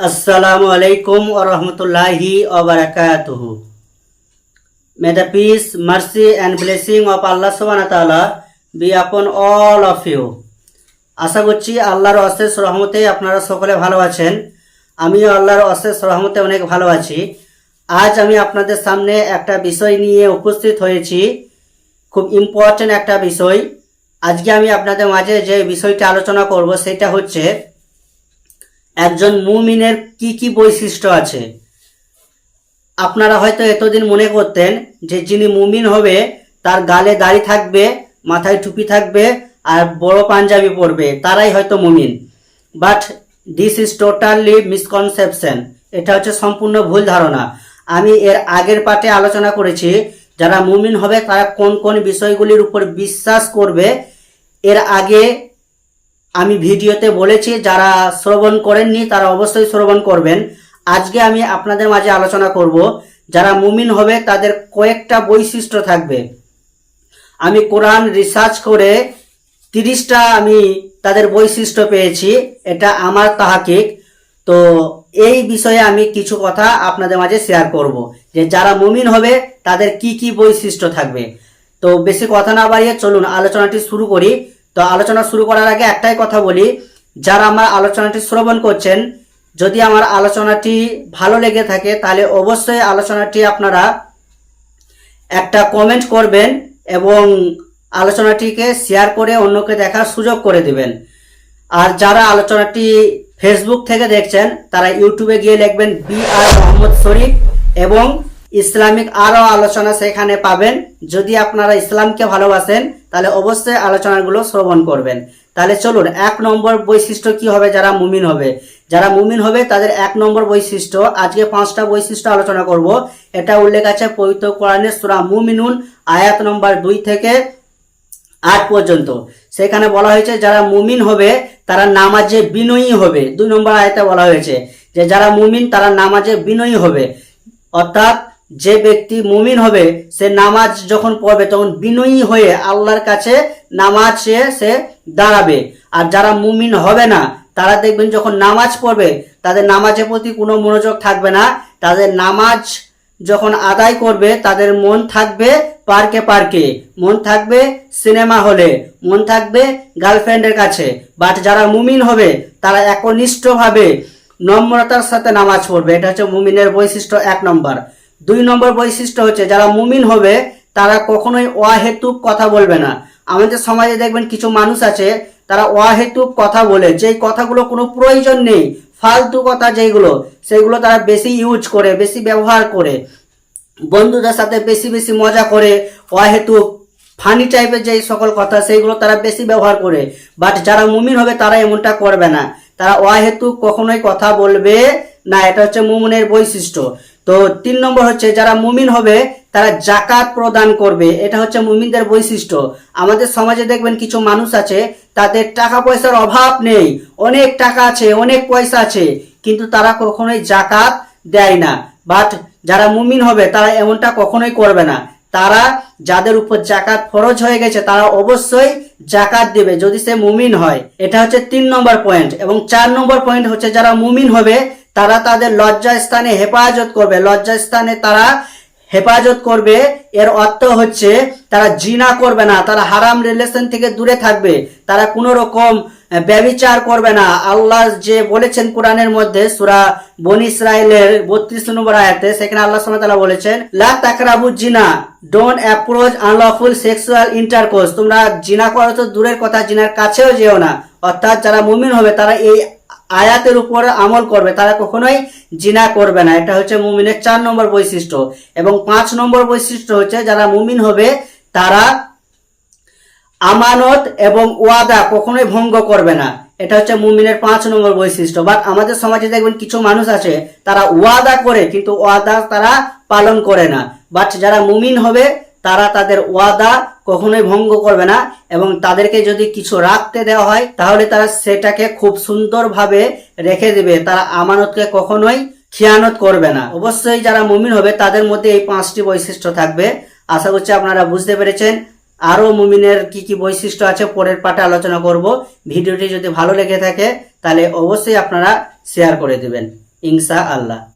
Assalamu আলাইকুম. May the peace, mercy and blessing of Allah subhanahu wa ta'ala be upon all of you. আশা করছি আল্লাহর অশেষ রহমতে আপনারা সকলে ভালো আছেন আমিও আল্লাহর অশেষ রহমতে অনেক ভালো আছি আজ আমি আপনাদের সামনে একটা বিষয় নিয়ে উপস্থিত হয়েছি খুব ইম্পর্টেন্ট একটা বিষয় আজকে আমি আপনাদের মাঝে যে বিষয়টা আলোচনা করব সেটা হচ্ছে একজন মুমিনের কি কি বৈশিষ্ট্য আছে? আপনারা হয়তো এতদিন মনে করতেন যে যিনি মুমিন হবে, তার গালে দাড়ি থাকবে, মাথায় টুপি থাকবে আর বড় পাঞ্জাবি পরবে, তারাই হয়তো মুমিন। But this is totally misconception এটা হচ্ছে সম্পূর্ণ ভুল ধারণা। আমি এর আগের পাঠে আলোচনা করেছি, যারা মুমিন হবে, তারা কোন কোন বিষয়গুলির উপর বিশ্বাস করবে, এর আগে আমি ভিডিওতে বলেছি, যারা শ্রবণ করেননি তারা অবশ্যই শ্রবণ করবেন। আজকে আমি আপনাদের মাঝে আলোচনা করব, যারা মুমিন হবে তাদের কয়েকটা বৈশিষ্ট্য থাকবে। আমি কোরআন রিসার্চ করে তিরিশটা আমি তাদের বৈশিষ্ট্য পেয়েছি, এটা আমার তাহাকিক। তো এই বিষয়ে আমি কিছু কথা আপনাদের মাঝে শেয়ার করব, যে যারা মুমিন হবে তাদের কি কি বৈশিষ্ট্য থাকবে। তো বেশি কথা না বাড়িয়ে চলুন, আলোচনাটি শুরু করি। তো আলোচনা শুরু করার আগে একটাই কথা বলি, যারা আমার আলোচনাটি শ্রবণ করছেন, যদি আমার আলোচনাটি ভালো লেগে থাকে, তাহলে অবশ্যই আলোচনাটি আপনারা একটা কমেন্ট করবেন এবং আলোচনাটিকে শেয়ার করে অন্যকে দেখার সুযোগ করে দিবেন। আর যারা আলোচনাটি ফেসবুক থেকে দেখছেন, তারা ইউটিউবে গিয়ে লিখবেন বি আর মোহাম্মদ শরীফ এবং ইসলামিক আরও আলোচনা সেখানে পাবেন। যদি আপনারা ইসলামকে ভালোবাসেন তাহলে অবশ্যই আলোচনাগুলো শ্রবণ করবেন। তাহলে চলুন, এক নম্বর বৈশিষ্ট্য কি হবে যারা মুমিন হবে? যারা মুমিন হবে, তাদের এক নম্বর বৈশিষ্ট্য, আজকে পাঁচটা বৈশিষ্ট্য আলোচনা করব। এটা উল্লেখ আছে পবিত্র কোরআনের সূরা মুমিনুন, আয়াত নম্বর দুই থেকে আট পর্যন্ত। সেখানে বলা হয়েছে, যারা মুমিন হবে, তারা নামাজে বিনয়ী হবে। দুই নম্বর আয়তে বলা হয়েছে যে, যারা মুমিন, তারা নামাজে বিনয়ী হবে। অর্থাৎ যে ব্যক্তি মুমিন হবে, সে নামাজ যখন পড়বে, তখন বিনয়ী হয়ে আল্লাহর কাছে নামাজ সে দাঁড়াবে। আর যারা মুমিন হবে না, তারা দেখবেন যখন নামাজ পড়বে, তাদের নামাজের প্রতি কোনো মনোযোগ থাকবে না। তাদের নামাজ যখন আদায় করবে, তাদের মন থাকবে পার্কে পার্কে। মন থাকবে সিনেমা হলে, মন থাকবে গার্লফ্রেন্ডের কাছে। বাট যারা মুমিন হবে, তারা একনিষ্ঠভাবে নম্রতার সাথে নামাজ পড়বে। এটা হচ্ছে মুমিনের বৈশিষ্ট্য এক নম্বর। দুই নম্বর বৈশিষ্ট্য হচ্ছে যারা মুমিন হবে, তারা কখনোই অহেতুক কথা বলবে না। আমাদের সমাজে দেখবেন কিছু মানুষ আছে, তারা অহেতুক কথা বলে, যেই কথাগুলো কোনো প্রয়োজন নেই, ফালতু কথা যেগুলো সেগুলো তারা বেশি ইউজ করে, বেশি ব্যবহার করে। বন্ধুদের সাথে বেশি বেশি মজা করে, অহেতুক, ফানি টাইপের যে সকল কথা সেইগুলো তারা বেশি ব্যবহার করে। বাট যারা মুমিন হবে, তারা এমনটা করবে না। তারা অহেতুক কখনোই কথা বলবে না। এটা হচ্ছে মুমিনের বৈশিষ্ট্য। তো তিন নম্বর হচ্ছে যারা মুমিন হবে, তারা জাকাত প্রদান করবে। এটা হচ্ছে মুমিনদের বৈশিষ্ট্য। আমাদের সমাজে দেখবেন কিছু মানুষ আছে, তাদের টাকা পয়সার অভাব নেই। অনেক টাকা আছে, অনেক পয়সা আছে, কিন্তু তারা কখনোই জাকাত দেয় না। বাট যারা মুমিন হবে, তারা এমনটা কখনোই করবে না। তারা যাদের উপর জাকাত ফরজ হয়ে গেছে, তারা অবশ্যই জাকাত দেবে যদি সে মুমিন হয়। এটা হচ্ছে তিন নম্বর পয়েন্ট এবং চার নম্বর পয়েন্ট হচ্ছে যারা মুমিন হবে তারা তাদের লজ্জা স্থানে হেফাজত করবে। লজ্জা স্থানে তারা হেফাজত করবে। এর অর্থ হচ্ছে তারা জিনা করবে না, তারা হারাম রিলেশন থেকে দূরে থাকবে। তারা কোনো রকম ব্যবিচার করবে না। আল্লাহ যে বলেছেন কোরআনের মধ্যে, সুরা বনি ইসরায়েলের বত্রিশ নম্বর আয়াতে, সেখানে আল্লাহ সাল্লাহ বলেছেন, লা তাকরাবু জিনা don't approach unlawful sexual intercourse তোমরা জিনা করো তো দূরের কথা, জিনার কাছেও যেও না। অর্থাৎ যারা মুমিন হবে, তারা এই আয়াতের উপর আমল করবে, তারা কখনোই জিনা করবে না। এটা হচ্ছে মুমিনের চার নম্বর বৈশিষ্ট্য। এবং পাঁচ নম্বর বৈশিষ্ট্য হচ্ছে, যারা মুমিন হবে, তারা আমানত এবং ওয়াদা কখনোই ভঙ্গ করবে না। এটা হচ্ছে মুমিনের পাঁচ নম্বর বৈশিষ্ট্য। বাট আমাদের সমাজে দেখবেন, কিছু মানুষ আছে, তারা ওয়াদা করে, কিন্তু ওয়াদা তারা পালন করে না। বাট যারা মুমিন হবে তারা তাদের ওয়াদা কখনোই ভঙ্গ করবে না এবং তাদেরকে যদি কিছু রাখতে দেওয়া হয়, তাহলে তারা সেটাকে খুব সুন্দরভাবে রেখে দেবে। তারা আমানতকে কখনোই খিয়ানত করবে না। অবশ্যই যারা মুমিন হবে, তাদের মধ্যে এই পাঁচটি বৈশিষ্ট্য থাকবে। আশা করছি আপনারা বুঝতে পেরেছেন। আরও মুমিনের কি কি বৈশিষ্ট্য আছে, পরের পাঠে আলোচনা করব। ভিডিওটি যদি ভালো লেগে থাকে, তাহলে অবশ্যই আপনারা শেয়ার করে দেবেন। ইনশা আল্লাহ